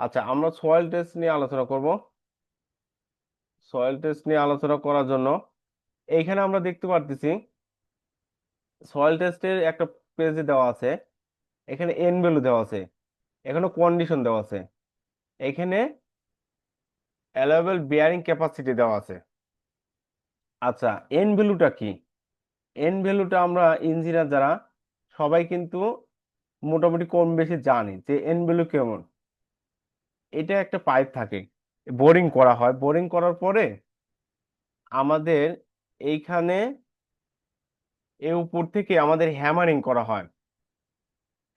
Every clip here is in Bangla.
আচ্ছা আমরা সয়েল টেস্ট নিয়ে আলোচনা করব। সয়েল টেস্ট নিয়ে আলোচনা করার জন্য এইখানে আমরা দেখতে পারতেছি সয়েল টেস্টের একটা পেজে দেওয়া আছে, এখানে এন ভ্যালু দেওয়া আছে, এখানে কন্ডিশন দেওয়া আছে, এখানে অ্যালাউয়েবল বিয়ারিং ক্যাপাসিটি দেওয়া আছে। আচ্ছা এন ভ্যালুটা কি? এন ভ্যালুটা আমরা ইঞ্জিনিয়ার যারা, সবাই কিন্তু মোটামুটি কম বেশি জানি যে এন ভ্যালু কেমন। এটা একটা পাইপ থাকে, বোরিং করা হয়। বোরিং করার পরে আমাদের এইখানে এ উপর থেকে আমাদের হ্যামারিং করা হয়।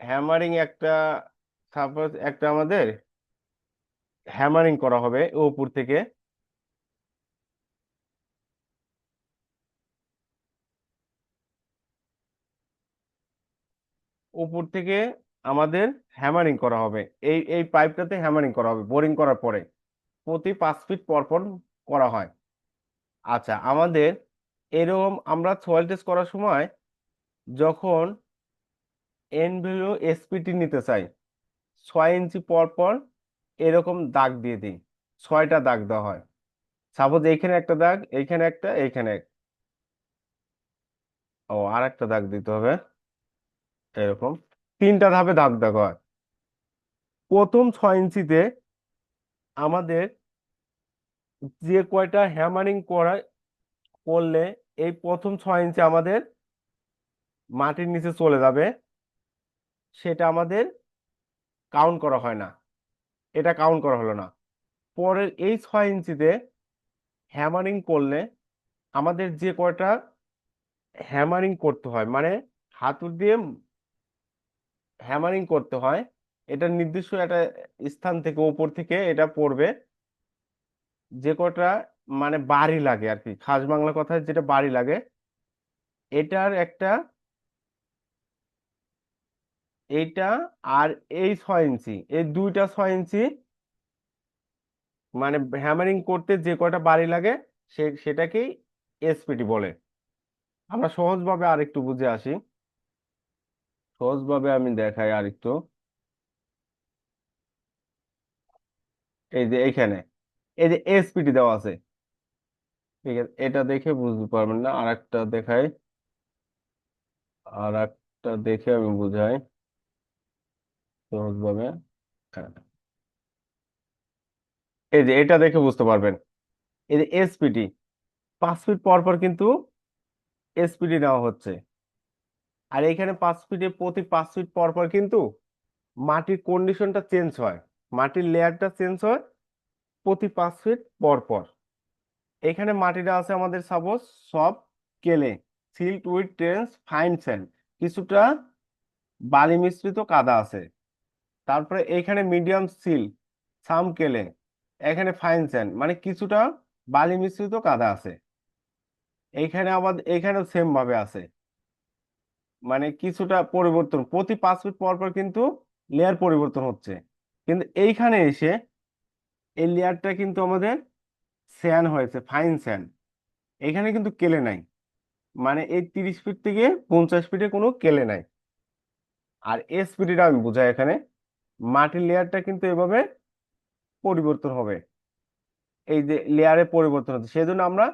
হ্যামারিং একটা সাপোজ একটা আমাদের হ্যামারিং করা হবে এ উপর থেকে। উপর থেকে আমাদের হ্যামারিং করা হবে। এই এই পাইপটাতে হ্যামারিং করা হবে বোরিং করার পরে। প্রতি পাঁচ ফিট পর পর করা হয়। আচ্ছা আমাদের এরকম আমরা সয়েল টেস্ট করার সময় যখন এন ভ্যালু এসপিটি নিতে চাই, ছয় ইঞ্চি পর পর এরকম দাগ দিয়ে দিই। ছয়টা দাগ দেওয়া হয়। সাপোজ এইখানে একটা দাগ, এইখানে একটা, এইখানে ও আর একটা দাগ দিতে হবে। এরকম। তিনটা ধাপে দাগ দেওয়া হয় প্রথম ছয় ইঞ্চিতে আমাদের যে কয়টা হ্যামারিং করা, করলে এই প্রথম ছয় ইঞ্চি আমাদের মাটির নিচে চলে যাবে, সেটা আমাদের কাউন্ট করা হয় না। এটা কাউন্ট করা হলো না। পরের এই ছয় ইঞ্চিতে হ্যামারিং করলে আমাদের যে কয়টা হ্যামারিং করতে হয় মানে হাতুর দিয়ে হ্যামারিং করতে হয়, এটা নির্দিষ্ট একটা স্থান থেকে ওপর থেকে এটা পড়বে, যে কটা মানে বাড়ি লাগে আর কি, খাস বাংলা কথায় যেটা বাড়ি লাগে, এটার একটা, এইটা আর এই ছয় ইঞ্চি, এই দুইটা ছয় ইঞ্চি মানে হ্যামারিং করতে যে কয়টা বাড়ি লাগে, সে, সেটাকেই এসপিটি বলে। আমরা সহজভাবে আরেকটু বুঝে আসি। সহজভাবে আমি দেখাই আরেকটু। এই যে এইখানে এই যে এসপিটি দেওয়া আছে। ঠিক আছে, এটা দেখে বুঝতে পারবেন না আর একটা দেখাই। আর একটা দেখে আমি বুঝাই সহজভাবে। হ্যাঁ। এই যে এটা দেখে বুঝতে পারবেন। এই যে এসপিটি পাঁচ ফিট পর পর কিন্তু এসপিটি দেওয়া হচ্ছে। আর এইখানে পাঁচ ফিটে প্রতি পাঁচ ফিট পর পর কিন্তু মাটির কন্ডিশনটা চেঞ্জ হয়। মাটির লেয়ারটা চেঞ্জ হয় প্রতি পাঁচ ফিট পর পর। এখানে মাটিটা আছে আমাদের সাপোজ সব clayey silt with traces fine sand কিছুটা বালি মিশ্রিত কাদা আছে। তারপরে এখানে মিডিয়াম সিল সাম কেলে, এখানে ফাইন স্যান্ড মানে কিছুটা বালি মিশ্রিত কাদা আছে। এইখানে আবার, এখানেও সেম ভাবে আছে। মানে কিছুটা পরিবর্তন, প্রতি পাঁচ ফিট পর পর কিন্তু লেয়ার পরিবর্তন হচ্ছে। কিন্তু এইখানে এসে এই লেয়ারটা কিন্তু আমাদের স্যান হয়েছে ফাইন স্যান এখানে কিন্তু কেলে নাই। মানে এই তিরিশ ফিট থেকে পঞ্চাশ ফিটে কোনো কেলে নাই। আর এ এসপিডিটা আমি বুঝাই এখানে, মাটির লেয়ারটা কিন্তু এভাবে পরিবর্তন হবে। এই যে লেয়ারে পরিবর্তন হচ্ছে সেই জন্য আমরা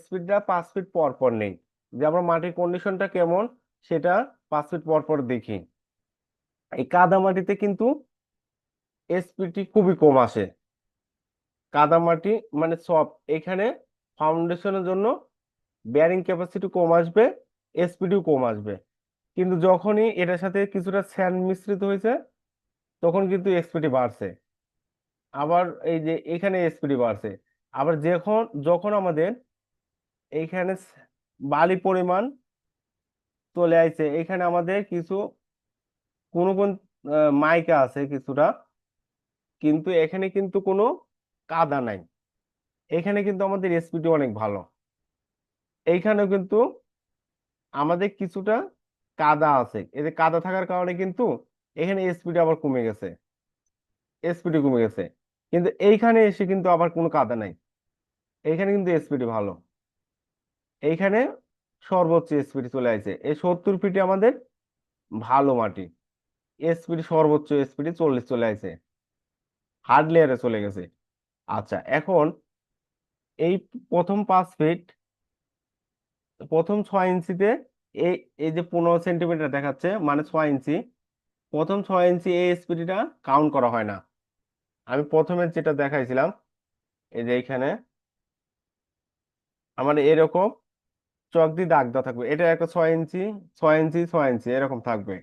স্পিডটা পাঁচ ফিট পর পর নেই। যে আমরা মাটির কন্ডিশনটা কেমন সেটা পাঁচ ফিট পর পর দেখি। এই কাদা মাটিতে কিন্তু এসপিটি খুবই কম আসে। কাদা মাটি মানে সব, এখানে ফাউন্ডেশনের জন্য বেয়ারিং ক্যাপাসিটি কম আসবে এসপিডিও কম আসবে। কিন্তু যখনই এটার সাথে কিছুটা স্যান্ড মিশ্রিত হয়েছে, তখন কিন্তু এসপিডি বাড়ছে। আবার এই যে এখানে এসপিডি বাড়ছে। আবার যখন যখন আমাদের এইখানে বালি পরিমাণ চলে আইছে। এখানে আমাদের কিছু, কোন কোন মাইকা আছে কিছুটা, কিন্তু এখানে কিন্তু কোনো কাদা নাই। এখানে কিন্তু আমাদের এসপিডি অনেক ভালো। এইখানেও কিন্তু আমাদের কিছুটা কাদা আছে। যে কাদা থাকার কারণে কিন্তু এখানে এসপিডি আবার কমে গেছে। এসপিডি কমে গেছে। কিন্তু এইখানে এসে কিন্তু আবার কোনো কাদা নাই। এইখানে কিন্তু এসপিডি ভালো। এইখানে সর্বোচ্চ এসপিডি চলে আসছে এই সত্তর ফিটে আমাদের ভালো মাটি। এসপিডি সর্বোচ্চ এসপিডি চল্লিশ চলে আসছে হার্ড লেয়ারে চলে গেছে। আচ্ছা এখন এই প্রথম পাঁচ ফিট প্রথম ছয় ইঞ্চিতে এই এই যে পনেরো সেন্টিমিটার দেখাচ্ছে মানে ছয় ইঞ্চি প্রথম ছয় ইঞ্চি এই এসপিডিটা কাউন্ট করা হয় না। আমি প্রথমে যেটা দেখাইছিলাম, এই যে এইখানে, আমার এরকম চক দিয়ে দাগ দেওয়া থাকবে। এটা একটা ছয় ইঞ্চি ছয় ইঞ্চি ছয় ইঞ্চি, এরকম থাকবে।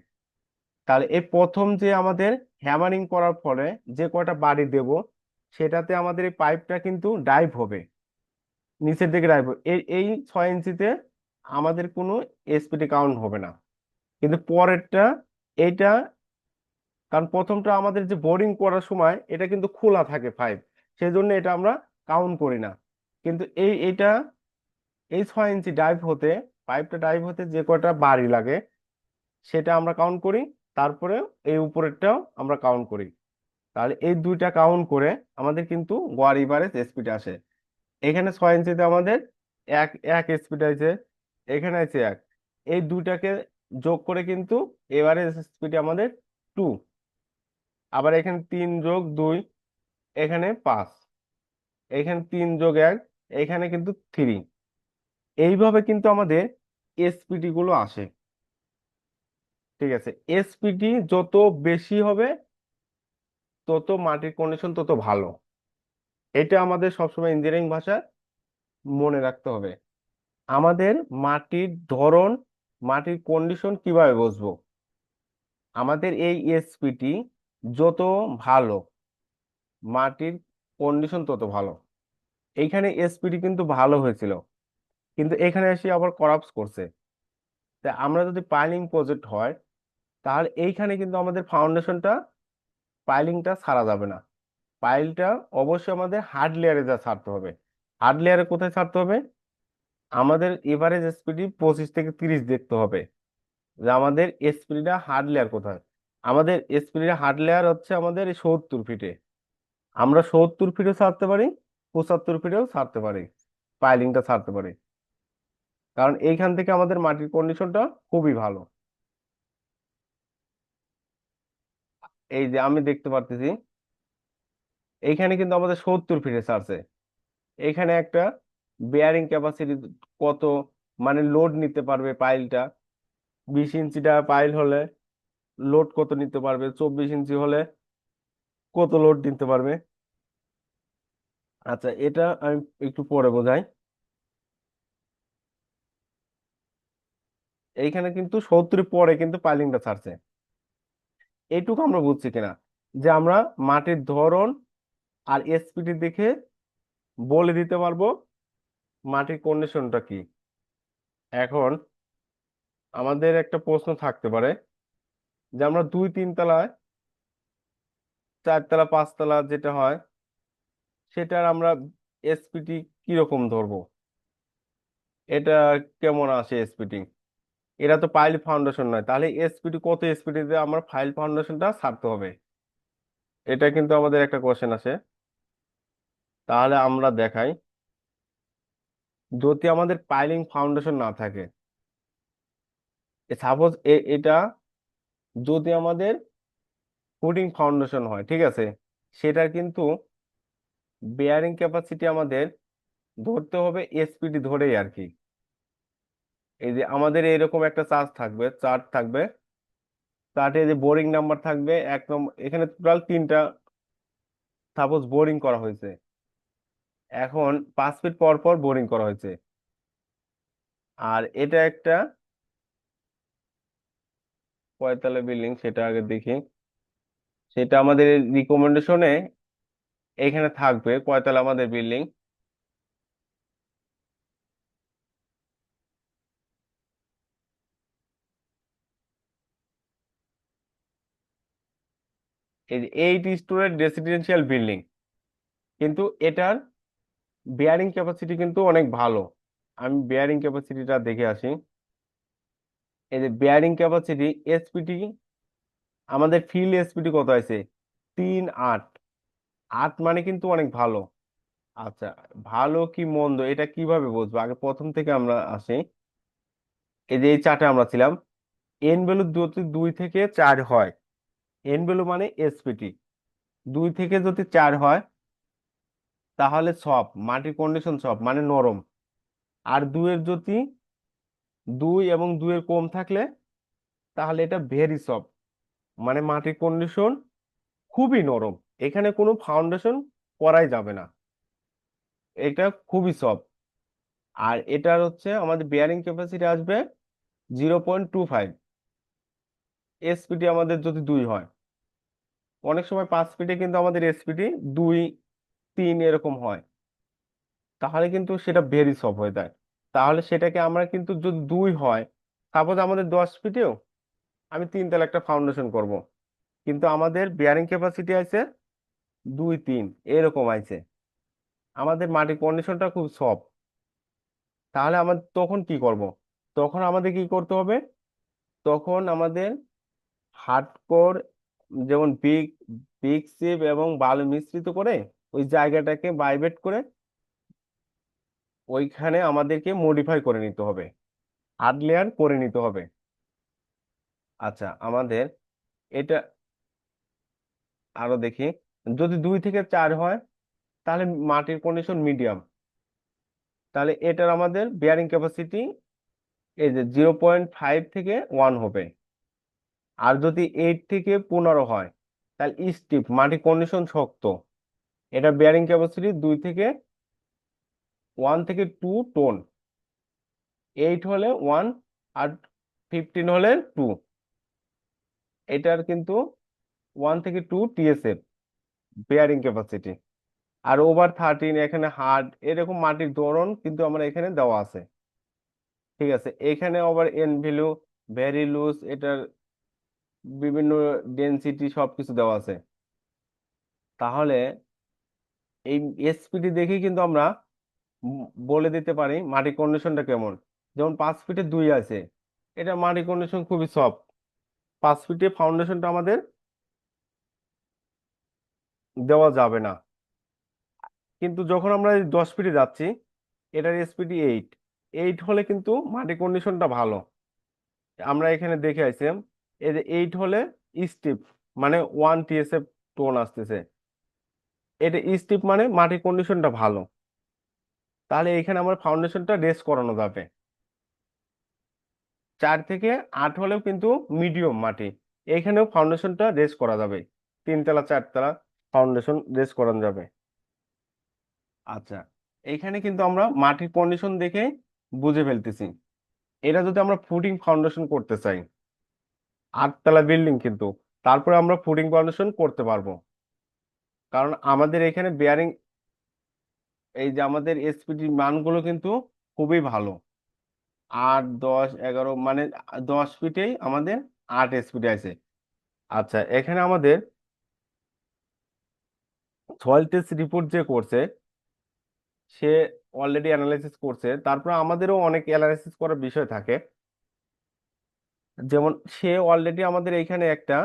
তাহলে এই প্রথম যে আমাদের হ্যামারিং করার ফলে যে কয়টা বাড়ি দেব, সেটাতে আমাদের এই পাইপটা কিন্তু ডাইভ হবে। নিচের দিকে ডাইভ এই এই ছয় ইঞ্চিতে আমাদের কোনো এসপিটি কাউন্ট হবে না। কিন্তু পরেরটা এইটা কারণ প্রথমটা আমাদের যে বোরিং করার সময়, এটা কিন্তু খোলা থাকে পাইপ সেই জন্য এটা আমরা কাউন্ট করি না। কিন্তু এই এটা এই ছয় ইঞ্চি ডাইভ হতে পাইপটা ডাইভ হতে যে কয়টা বাড়ি লাগে, সেটা আমরা কাউন্ট করি, তারপরে এই উপরেরটাও আমরা কাউন্ট করি। তাহলে এই দুইটা কাউন্ট করে আমাদের কিন্তু গড় এভারেজ স্পিড আসে। এখানে ছয় ইঞ্চিতে আমাদের এক এক স্পিড আছে, এখানে আছে এক। এই দুইটাকে যোগ করে কিন্তু এভারেজ স্পিড আমাদের টু আবার এখানে তিন যোগ দুই, এখানে পাঁচ। এখানে তিন যোগ এক, এখানে কিন্তু থ্রি এইভাবে কিন্তু আমাদের এসপিটি গুলো আসে। ঠিক আছে? এসপিটি যত বেশি হবে, তত মাটির কন্ডিশন তত ভালো। এটা আমাদের সবসময় ইঞ্জিনিয়ারিং ভাষা মনে রাখতে হবে। আমাদের মাটির ধরন, মাটির কন্ডিশন কীভাবে বুঝব আমাদের এই এসপিটি যত ভালো, মাটির কন্ডিশন তত ভালো। এইখানে এসপিটি কিন্তু ভালো হয়েছিল। কিন্তু এখানে এসে আবার করাপস করছে। তা আমরা যদি পাইলিং প্রজেক্ট হয়, তাহলে এইখানে কিন্তু আমাদের ফাউন্ডেশনটা পাইলিংটা ছাড়া যাবে না। পাইলটা অবশ্যই আমাদের হার্ড লেয়ারে যা ছাড়তে হবে। হার্ড লেয়ারে কোথায় ছাড়তে হবে? আমাদের এভারেজ স্পিডি পঁচিশ থেকে তিরিশ দেখতে হবে। যে আমাদের স্পিডটা হার্ড লেয়ার কোথায়? আমাদের স্পিডের হার্ড লেয়ার হচ্ছে আমাদের সত্তর ফিটে আমরা সত্তর ফিটেও ছাড়তে পারি, পঁচাত্তর ফিটেও ছাড়তে পারি পাইলিংটা ছাড়তে পারি। কারণ এইখান থেকে আমাদের মাটির কন্ডিশনটা খুবই ভালো। এই যে আমি দেখতে পারতেছি, এইখানে কিন্তু আমাদের সত্তর ফিটে আছে এখানে একটা বেয়ারিং ক্যাপাসিটি কত মানে লোড নিতে পারবে পাইলটা বিশ ইঞ্চিটা পাইল হলে লোড কত নিতে পারবে? চব্বিশ ইঞ্চি হলে কত লোড নিতে পারবে? আচ্ছা এটা আমি একটু পরে বোঝাই। এইখানে কিন্তু সত্তর পরে কিন্তু পাইলিংটা ছাড়ছে। এইটুকু আমরা বুঝছি কিনা? যে আমরা মাটির ধরন আর এসপিটি দেখে বলে দিতে পারব মাটির কন্ডিশনটা কি। এখন আমাদের একটা প্রশ্ন থাকতে পারে যে আমরা দুই তিন তলায় চারতলা পাঁচতলা যেটা হয়, সেটার আমরা এসপিটি কীরকম ধরবো? এটা কেমন আসে এসপিটি এটা তো পাইল ফাউন্ডেশন নয়। তাহলে এসপিটি কত এসপিটিতে আমার ফাইল ফাউন্ডেশনটা ছাড়তে হবে? এটা কিন্তু আমাদের একটা কোয়েশ্চেন আসে তাহলে আমরা দেখাই। যদি আমাদের পাইলিং ফাউন্ডেশন না থাকে সাপোজ এটা যদি আমাদের ফুটিং ফাউন্ডেশন হয়, ঠিক আছে? সেটা কিন্তু বেয়ারিং ক্যাপাসিটি আমাদের ধরতে হবে এসপিডি ধরেই আর কি। এই যে আমাদের এরকম একটা চার্ট থাকবে চার্ট থাকবে। চার্টে যে বোরিং নাম্বার থাকবে, এক নম্বর এখানে টোটাল তিনটা সাপোজ বোরিং করা হয়েছে। এখন পাঁচ ফিট পর পর বোরিং করা হয়েছে। আর এটা একটা কয়তলা বিল্ডিং, সেটা আগে দেখি। সেটা আমাদের রিকমেন্ডেশনে এখানে থাকবে কয়তলা আমাদের বিল্ডিং। এইট স্টোরের রেসিডেন্সিয়াল বিল্ডিং কিন্তু এটার বেয়ারিং ক্যাপাসিটি কিন্তু অনেক ভালো। আমি বেয়ারিং ক্যাপাসিটিটা দেখে আসি। এই যে বেয়ারিং ক্যাপাসিটি এসপিটি আমাদের ফিল্ড এসপিটি কত আছে? তিন আট। আট মানে কিন্তু অনেক ভালো। আচ্ছা ভালো কি মন্দ এটা কীভাবে বুঝব? আগে প্রথম থেকে আমরা আসি। এই যে এই চার্টে আমরা ছিলাম। এন ভ্যালু যদি দুই থেকে চার হয়। এন ভ্যালু মানে এসপিটি দুই থেকে যদি চার হয়, তাহলে সফট মাটির কন্ডিশন সফট মানে নরম। আর দুইয়ের যদি দুই এবং দুইয়ের কম থাকলে, তাহলে এটা ভেরি সফট মানে মাটির কন্ডিশন খুবই নরম। এখানে কোনো ফাউন্ডেশন করাই যাবে না। এটা খুবই সফট আর এটার হচ্ছে আমাদের বেয়ারিং ক্যাপাসিটি আসবে zero point two five SPT আমাদের যদি দুই হয় অনেক সময় পাঁচ ফিটে কিন্তু আমাদের এসপিটি দুই, তিন এরকম হয়। তাহলে কিন্তু সেটা ভেরি সফট হয়ে যায়। তাহলে সেটাকে আমরা কিন্তু যদি দুই হয় সাপোজ আমাদের দশ ফিটেও আমি তিন তলা একটা ফাউন্ডেশন করব। কিন্তু আমাদের বেয়ারিং ক্যাপাসিটি আছে দুই, তিন, এরকম আছে। আমাদের মাটির কন্ডিশনটা খুব সফট তাহলে আমাদের তখন কি করব? তখন আমাদের কি করতে হবে? তখন আমাদের হার্ডকোর যেমন বিগ বিগ সিপ এবং বালু মিশ্রিত করে ওই জায়গাটাকে বাইবেট করে ওইখানে আমাদেরকে মডিফাই করে নিতে হবে। হার্ড লেয়ার করে নিতে হবে। আচ্ছা আমাদের এটা আরও দেখি। যদি দুই থেকে চার হয়, তাহলে মাটির কন্ডিশন মিডিয়াম তাহলে এটার আমাদের বেয়ারিং ক্যাপাসিটি এই যে জিরো পয়েন্ট ফাইভ থেকে ওয়ান হবে। আর যদি এইট থেকে পনেরো হয়, তাহলে স্টিফ মাটির কন্ডিশন শক্ত। এটা বেয়ারিং ক্যাপাসিটি দুই থেকে ওয়ান থেকে টু টোন এইট হলে ওয়ান আর ফিফটিন হলে টু এটার কিন্তু ওয়ান থেকে টু টিএসএফ বেয়ারিং ক্যাপাসিটি আর ওভার থার্টিন এখানে হার্ড এরকম মাটির ধরন কিন্তু আমরা এখানে দেওয়া আছে। ঠিক আছে, এখানে আবার এন ভ্যালু ভেরি লুজ এটার বিভিন্ন ডেনসিটি সবকিছু দেওয়া আছে। তাহলে এই এসপিটি দেখেই কিন্তু আমরা বলে দিতে পারি মাটির কন্ডিশনটা কেমন। যেমন পাঁচ ফিটে দুই আছে, এটা মাটির কন্ডিশন খুবই সফট পাঁচ ফিটে ফাউন্ডেশনটা আমাদের দেওয়া যাবে না। কিন্তু যখন আমরা দশ ফিটে যাচ্ছি, এটার এসপিটি এইট এইট হলে কিন্তু মাটির কন্ডিশনটা ভালো। আমরা এখানে দেখে আসছিলাম যে এইট হলে স্টিপ মানে ওয়ান টিএসএফ টোন আসতেছে। এটা স্টিপ মানে মাটির কন্ডিশনটা ভালো। তাহলে এখানে আমার ফাউন্ডেশনটা রেস করানো যাবে। চার থেকে আট হলেও কিন্তু মিডিয়াম মাটি। এখানেও ফাউন্ডেশনটা রেস করা যাবে। তিনতলা, চারতলা ফাউন্ডেশন রেস করানো যাবে। আচ্ছা এখানে কিন্তু আমরা মাটির কন্ডিশন দেখে বুঝে ফেলতেছি। এটা যদি আমরা ফুটিং ফাউন্ডেশন করতে চাই আটতলা বিল্ডিং কিন্তু। তারপরে আমরা ফুটিং ফাউন্ডেশন করতে পারব। কারণ আমাদের এখানে বেয়ারিং এই যে আমাদের এসপিটি মানগুলো কিন্তু খুবই ভালো। আট, দশ, এগারো মানে দশ ফিটেই আমাদের আট এসপিটি আছে। আচ্ছা এখানে আমাদের সয়েল টেস্ট রিপোর্ট যে করছে, সে অলরেডি অ্যানালাইসিস করছে। তারপর আমাদেরও অনেক অ্যানালাইসিস করার বিষয় থাকে। যেমন সে অলরেডি আমাদের এইখানে একটা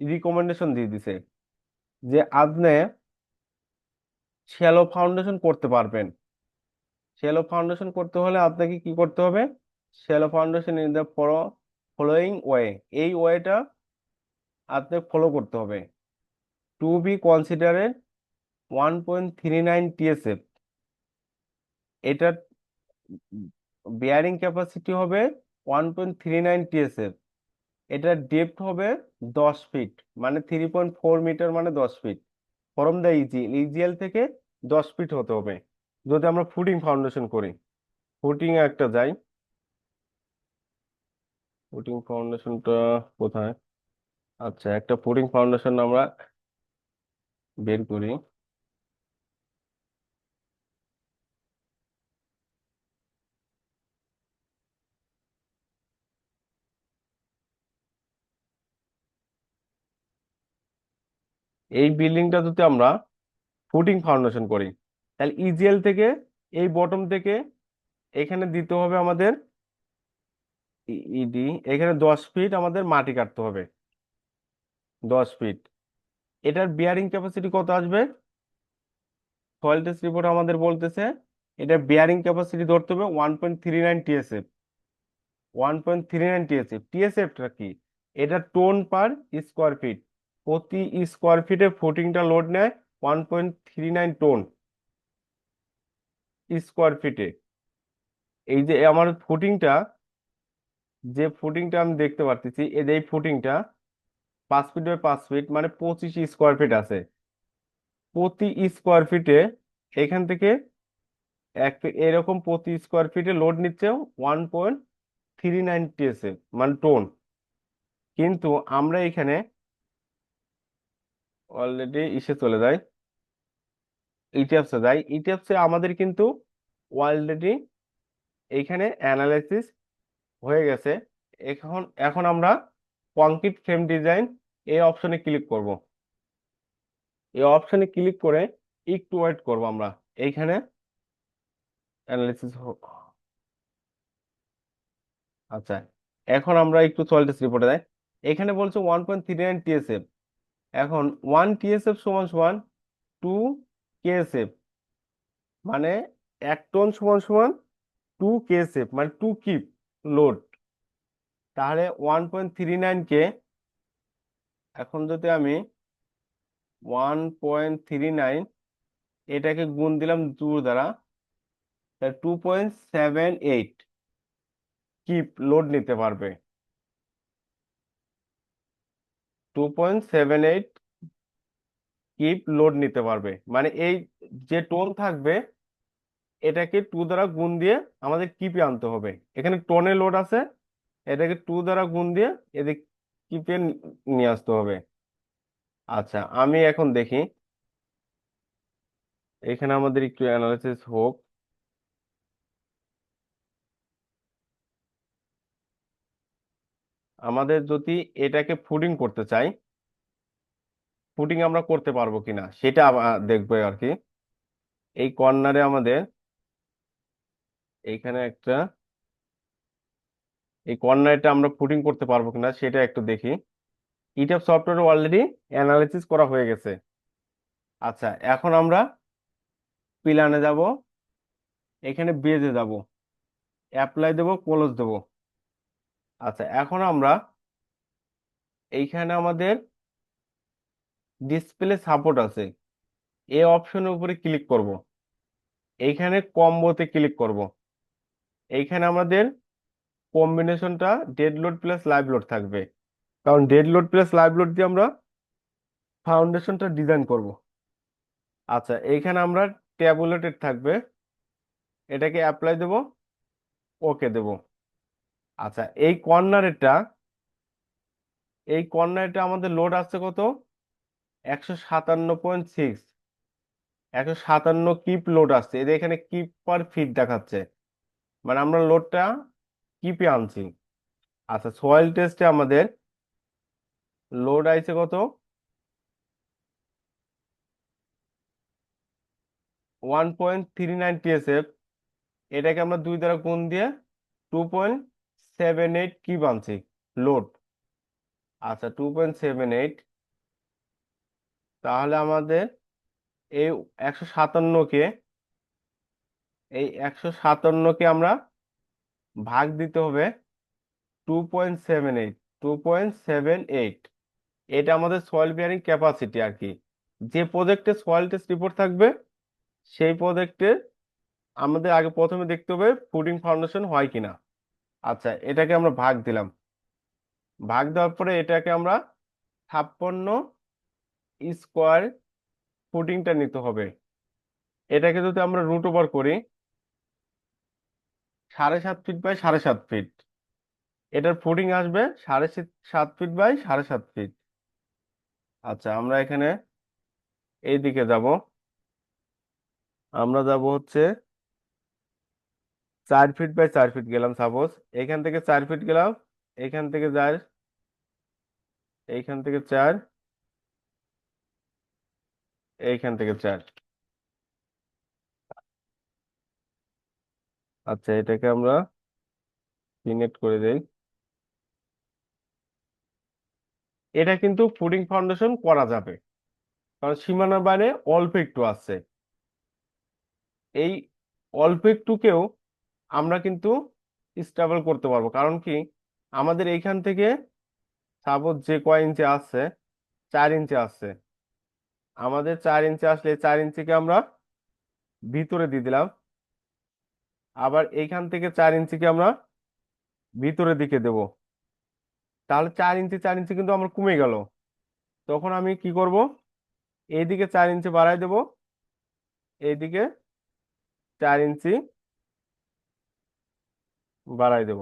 রিকমেন্ডেশন দিয়ে দিছে যে আপনি শ্যালো ফাউন্ডেশন করতে পারবেন। শ্যালো ফাউন্ডেশন করতে হলে আপনাকে কি করতে হবে? Shallow foundation in the follow following way এই ওয়েটা আপনি ফলো করতে হবে। To be considered one point three nine TSF এটার বেয়ারিং ক্যাপাসিটি হবে one point three nine TSF এটার ডেপথ হবে দশ ফিট মানে থ্রি পয়েন্ট ফোর মিটার মানে দশ feet from the EGL EGL থেকে দশ ফিট হতে হবে। যদি আমরা ফুটিং ফাউন্ডেশন করি ফুটিং একটা যাই। ফুটিং ফাউন্ডেশনটা কোথায়? আচ্ছা একটা ফুটিং ফাউন্ডেশন আমরা বের করি। এই বিল্ডিংটা যদি আমরা ফুটিং ফাউন্ডেশন করি, তাহলে ইজিএল থেকে এই বটম থেকে এখানে দিতে হবে আমাদের ইডি এখানে দশ ফিট আমাদের মাটি কাটতে হবে। দশ ফিট এটার বিয়ারিং ক্যাপাসিটি কত আসবে? সয়েল টেস্ট রিপোর্ট আমাদের বলতেছে, এটার বিয়ারিং ক্যাপাসিটি ধরতে হবে one point three nine TSF one point three nine TSF টিএসএফটা কি? এটা টোন পার স্কোয়ার ফিট প্রতি স্কোয়ার ফিটে ফুটিংটা লোড নেয় one point three nine ton square ফিটে এই যে আমার ফুটিংটা যে ফুটিংটা আমি দেখতে পারতেছি, এই যে এই ফুটিংটা পাঁচ ফিট বাই পাঁচ ফিট মানে পঁচিশ স্কোয়ার ফিট আছে। প্রতি স্কোয়ার ফিটে এখান থেকে এক, এরকম প্রতি স্কোয়ার ফিটে লোড নিচ্ছে one point three nine TSF মানে টোন কিন্তু আমরা এখানে অলরেডি ইসে চলে যায়। ইটিএফসে যাই ইটিএফসে আমাদের কিন্তু অলরেডি এইখানে অ্যানালাইসিস হয়ে গেছে। এখন এখন আমরা কংক্রিট ফ্রেম ডিজাইন এই অপশনে ক্লিক করব। এই অপশনে ক্লিক করে একটু ওয়েট করব আমরা। এইখানে অ্যানালাইসিস আচ্ছা। এখন আমরা একটু সল্টেস রিপোর্টে যাই। এখানে বলছে one point three nine TSF এখন ওয়ান টিএসএফ সমান সমান টু কেএসএফ মানে এক টন সমান সমান টু কেএসএফ মানে টু কিপ লোড তাহলে ওয়ান পয়েন্ট থ্রি নাইন কে এখন যদি আমি ওয়ান পয়েন্ট থ্রি নাইন এটাকে গুণ দিলাম দু দ্বারা two point seven eight kip load নিতে পারবে। Two point seven eight kip load নিতে পারবে। মানে এই যে টোন থাকবে, এটাকে টু দ্বারা গুণ দিয়ে আমাদের কিপে আনতে হবে। এখানে টোনে লোড আছে, এটাকে টু দ্বারা গুণ দিয়ে এদিক কিপে নিয়ে আসতে হবে। আচ্ছা আমি এখন দেখি। এখানে আমাদের একটু অ্যানালাইসিস হোক। আমাদের যদি এটাকে ফুডিং করতে চাই ফুডিং আমরা করতে পারব কিনা সেটা দেখব আর কি এই কর্নারে আমাদের এইখানে একটা, এই কর্নারটা আমরা ফুটিং করতে পারব কিনা সেটা একটু দেখি। ইটাপ সফটওয়্যার অলরেডি অ্যানালিসিস করা হয়ে গেছে। আচ্ছা এখন আমরা প্ল্যানে যাব, এখানে বেজে যাব অ্যাপ্লাই দেব ক্লোজ দেব। আচ্ছা এখন আমরা এইখানে আমাদের ডিসপ্লে সাপোর্ট আছে। এ অপশনের উপরে ক্লিক করব। এইখানে কম্বোতে ক্লিক করব। এইখানে আমাদের কম্বিনেশনটা dead load plus live load থাকবে। কারণ dead load plus live load দিয়ে আমরা ফাউন্ডেশনটা ডিজাইন করব। আচ্ছা এইখানে আমরা ট্যাবুলেটেড থাকবে। এটাকে অ্যাপ্লাই দেব ওকে দেব। আচ্ছা এই কর্নারেরটা এই কর্নারটা আমাদের লোড আসছে কত? একশো সাতান্ন পয়েন্ট সিক্স একশো সাতান্ন কিপ লোড আসছে। এদের এখানে কিপ পার ফিট দেখাচ্ছে। মানে আমরা লোডটা কিপে আনছি। আচ্ছা সয়েল টেস্টে আমাদের লোড আইছে কত? One point three nine TSF এটাকে আমরা দুই দ্বারা গুণ দিয়ে two point seven eight kip আনছি লোড আচ্ছা টু পয়েন্ট সেভেন এইট তাহলে আমাদের এই একশো সাতান্নকে, এই একশো সাতান্নকে আমরা ভাগ দিতে হবে two point seven eight two point seven eight এটা আমাদের সয়েল বিয়ারিং ক্যাপাসিটি আর কি। যে প্রজেক্টে সয়েল টেস্ট রিপোর্ট থাকবে, সেই প্রজেক্টে আমাদের আগে প্রথমে দেখতে হবে ফুডিং ফাউন্ডেশন হয় কিনা। আচ্ছা এটাকে আমরা ভাগ দিলাম। ভাগ দেওয়ার পরে এটাকে আমরা ছাপ্পান্ন স্কোয়ার ফুটিংটা নিতে হবে। এটাকে যদি আমরা রুট ওভার করি, সাড়ে সাত ফিট বাই সাড়ে সাত ফিট। এটার ফুটিং আসবে সাড়ে সাত ফিট বাই সাড়ে সাত ফিট। আচ্ছা আমরা এখানে এই দিকে যাব। আমরা যাব হচ্ছে চার ফিট বাই চার ফিট গেলাম সাপোজ এখান থেকে চার ফিট গেলাম, এখান থেকে চার এইখান থেকে চার এইখান থেকে চার। আচ্ছা এটাকে আমরা সিনেট করে দেই। এটা কিন্তু ফুডিং ফাউন্ডেশন করা যাবে, কারণ সীমানার বাইরে অল্প একটু আছে। এই অল্প একটুকেও আমরা কিন্তু স্টেবল করতে পারব। কারণ কি? আমাদের এইখান থেকে সাপোজ যে কয় ইঞ্চি আসছে? চার ইঞ্চি আসছে। আমাদের চার ইঞ্চি আসলে চার ইঞ্চিকে আমরা ভিতরে দিয়ে দিলাম। আবার এইখান থেকে চার ইঞ্চিকে আমরা ভিতরের দিকে দেব। তাহলে চার ইঞ্চি চার ইঞ্চি কিন্তু আমার কমে গেল। তখন আমি কি করব? এইদিকে চার ইঞ্চি বাড়াই দেব। এইদিকে চার ইঞ্চি বাড়াই দেব।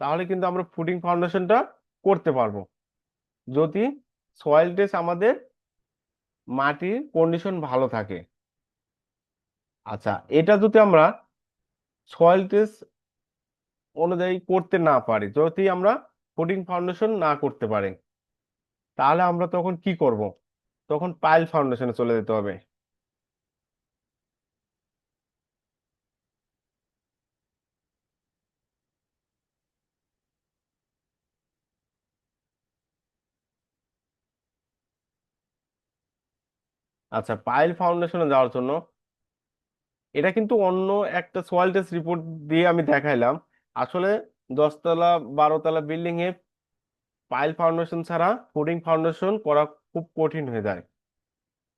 তাহলে কিন্তু আমরা ফুটিং ফাউন্ডেশনটা করতে পারব। যদি সয়েল টেস্ট আমাদের মাটির কন্ডিশন ভালো থাকে। আচ্ছা এটা যদি আমরা সয়েল টেস্ট অনুযায়ী করতে না পারি, যদি আমরা ফুটিং ফাউন্ডেশন না করতে পারি, তাহলে আমরা তখন কি করব? তখন পাইল ফাউন্ডেশনে চলে যেতে হবে। আচ্ছা পাইল ফাউন্ডেশনে যাওয়ার জন্য এটা কিন্তু অন্য একটা সয়েল টেস্ট রিপোর্ট দিয়ে আমি দেখাইলাম। আসলে দশতলা, বারোতলা বিল্ডিং এ পাইল ফাউন্ডেশন ছাড়া ফুটিং ফাউন্ডেশন করা খুব কঠিন হয়ে যায়।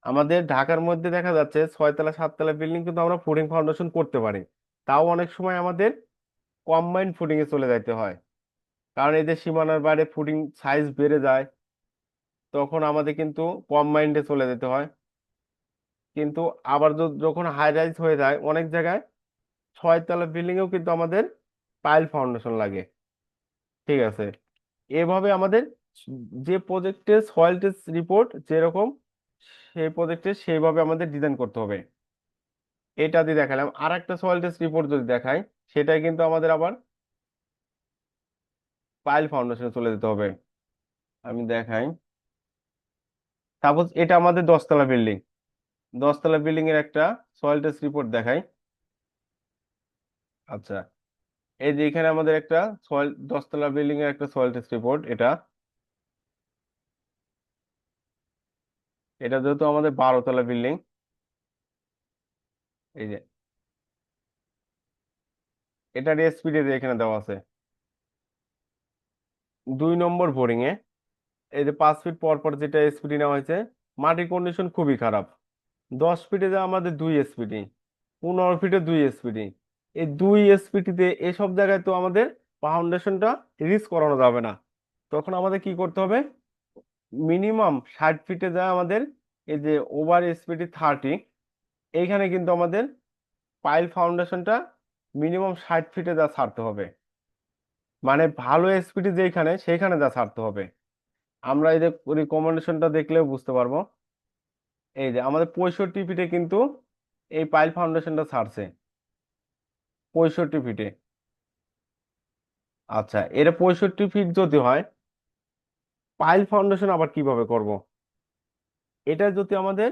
আমাদের ঢাকার মধ্যে দেখা যাচ্ছে ছয়তলা, সাততলা বিল্ডিং কিন্তু আমরা ফুটিং ফাউন্ডেশন করতে পারি। তাও অনেক সময় আমাদের কম্বাইন্ড ফুটিং এ চলে যাইতে হয়। কারণ যে সীমানার বাইরে ফুটিং সাইজ বেড়ে যায়, তখন আমাদের কিন্তু কম্বাইন্ডে চলে যেতে হয়। কিন্তু আবার যখন হাই রাইজ হয়ে যায়, অনেক জায়গায় ছয়তলা বিল্ডিং এও কিন্তু আমাদের পাইল ফাউন্ডেশন লাগে। ঠিক আছে? এভাবে আমাদের যে প্রজেক্টের সয়েল টেস্ট রিপোর্ট যেরকম, সেই প্রজেক্টে সেইভাবে আমাদের ডিজাইন করতে হবে। এটা দিয়ে দেখালাম। আর একটা সয়েল টেস্ট রিপোর্ট যদি দেখাই, সেটাই কিন্তু আমাদের আবার পাইল ফাউন্ডেশনে চলে যেতে হবে। আমি দেখাই। সাপোজ এটা আমাদের দশতলা বিল্ডিং। দশতলা বিল্ডিং এর একটা সয়েল টেস্ট রিপোর্ট দেখাই। আচ্ছা এই যে এখানে আমাদের একটা সয়েল দশতলা বিল্ডিং এর একটা সয়েল টেস্ট রিপোর্ট এটা। এটা যেহেতু আমাদের বারোতলা বিল্ডিং এই যে। এটার এসপিডি এখানে দেওয়া আছে। দুই নম্বর বোরিং এ, এই যে পাঁচ ফিট পর পর যেটা এসপিডি নেওয়া হয়েছে, মাটির কন্ডিশন খুবই খারাপ। দশ ফিটে যা আমাদের দুই এসপিডি পনেরো ফিটে দুই এসপিডি এই দুই এসপিডিতে এসব জায়গায় তো আমাদের ফাউন্ডেশনটা রিচ করানো যাবে না। তখন আমাদের কি করতে হবে? মিনিমাম ষাট ফিটে যা আমাদের এই যে ওভার এসপিডি থার্টি এইখানে কিন্তু আমাদের পাইল ফাউন্ডেশনটা মিনিমাম ষাট ফিটে যা ছাড়তে হবে। মানে ভালো এসপিডি যেখানে সেইখানে যা ছাড়তে হবে। আমরা এই যে রিকমেন্ডেশনটা দেখলেও বুঝতে পারব। এই যে আমাদের পঁয়ষট্টি ফিটে কিন্তু এই পাইল ফাউন্ডেশনটা ছাড়ছে। পঁয়ষট্টি ফিটে। আচ্ছা এটা পঁয়ষট্টি ফিট যদি হয়, পাইল ফাউন্ডেশন আবার কীভাবে করব? এটা যদি আমাদের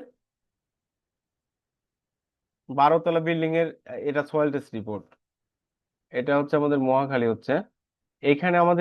বারোতলা বিল্ডিং এর এটা সয়েল টেস্ট রিপোর্ট। এটা হচ্ছে আমাদের মহাখালী হচ্ছে। এখানে আমাদের